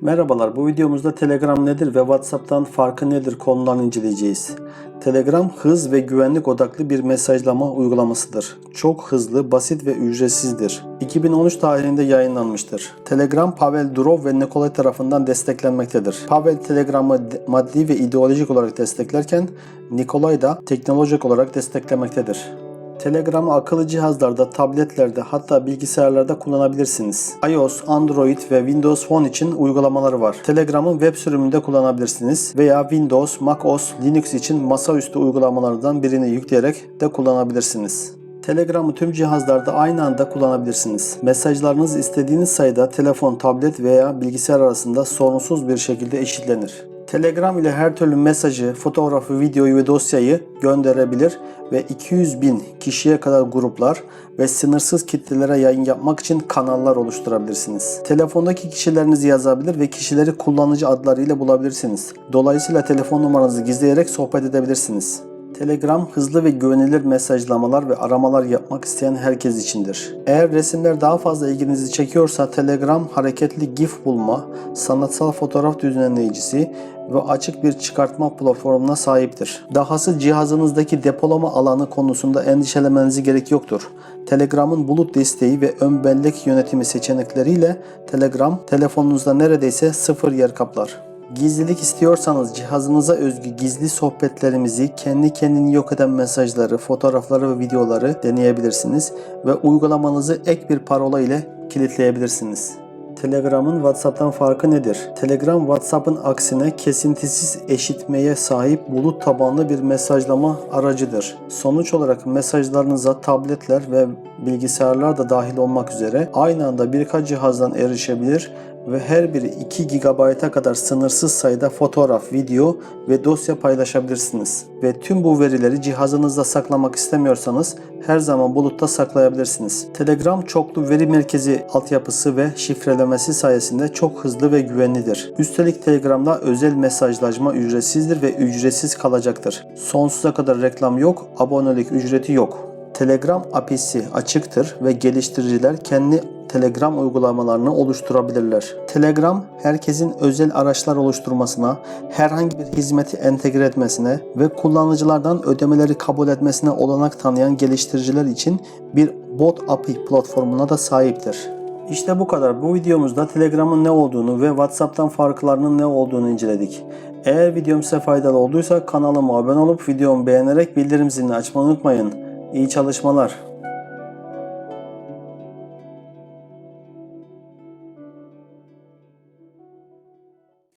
Merhabalar, bu videomuzda Telegram nedir ve WhatsApp'tan farkı nedir konularını inceleyeceğiz. Telegram hız ve güvenlik odaklı bir mesajlama uygulamasıdır. Çok hızlı, basit ve ücretsizdir. 2013 tarihinde yayınlanmıştır. Telegram Pavel Durov ve Nikolay tarafından desteklenmektedir. Pavel Telegram'ı maddi ve ideolojik olarak desteklerken Nikolay da teknolojik olarak desteklemektedir. Telegram'ı akıllı cihazlarda, tabletlerde hatta bilgisayarlarda kullanabilirsiniz. iOS, Android ve Windows Phone için uygulamaları var. Telegram'ın web sürümünde kullanabilirsiniz veya Windows, macOS, Linux için masaüstü uygulamalardan birini yükleyerek de kullanabilirsiniz. Telegram'ı tüm cihazlarda aynı anda kullanabilirsiniz. Mesajlarınız istediğiniz sayıda telefon, tablet veya bilgisayar arasında sorunsuz bir şekilde eşitlenir. Telegram ile her türlü mesajı, fotoğrafı, videoyu ve dosyayı gönderebilir ve 200 bin kişiye kadar gruplar ve sınırsız kitlelere yayın yapmak için kanallar oluşturabilirsiniz. Telefondaki kişilerinizi yazabilir ve kişileri kullanıcı adlarıyla bulabilirsiniz. Dolayısıyla telefon numaranızı gizleyerek sohbet edebilirsiniz. Telegram hızlı ve güvenilir mesajlamalar ve aramalar yapmak isteyen herkes içindir. Eğer resimler daha fazla ilginizi çekiyorsa Telegram hareketli GIF bulma, sanatsal fotoğraf düzenleyicisi ve açık bir çıkartma platformuna sahiptir. Dahası cihazınızdaki depolama alanı konusunda endişelenmenize gerek yoktur. Telegram'ın bulut desteği ve ön bellek yönetimi seçenekleriyle Telegram telefonunuzda neredeyse sıfır yer kaplar. Gizlilik istiyorsanız cihazınıza özgü gizli sohbetlerimizi, kendi kendini yok eden mesajları, fotoğrafları ve videoları deneyebilirsiniz ve uygulamanızı ek bir parola ile kilitleyebilirsiniz. Telegram'ın WhatsApp'tan farkı nedir? Telegram WhatsApp'ın aksine kesintisiz eşitmeye sahip bulut tabanlı bir mesajlama aracıdır. Sonuç olarak mesajlarınıza tabletler ve bilgisayarlar da dahil olmak üzere aynı anda birkaç cihazdan erişebilir ve her biri 2 GB'a kadar sınırsız sayıda fotoğraf, video ve dosya paylaşabilirsiniz. Ve tüm bu verileri cihazınızda saklamak istemiyorsanız her zaman bulutta saklayabilirsiniz. Telegram çoklu veri merkezi altyapısı ve şifrelemesi sayesinde çok hızlı ve güvenlidir. Üstelik Telegram'da özel mesajlaşma ücretsizdir ve ücretsiz kalacaktır. Sonsuza kadar reklam yok, abonelik ücreti yok. Telegram API'si açıktır ve geliştiriciler kendi Telegram uygulamalarını oluşturabilirler. Telegram herkesin özel araçlar oluşturmasına, herhangi bir hizmeti entegre etmesine ve kullanıcılardan ödemeleri kabul etmesine olanak tanıyan geliştiriciler için bir bot API platformuna da sahiptir. İşte bu kadar. Bu videomuzda Telegram'ın ne olduğunu ve WhatsApp'tan farklarının ne olduğunu inceledik. Eğer videom size faydalı olduysa kanalıma abone olup videomu beğenerek bildirim zilini açmayı unutmayın. İyi çalışmalar.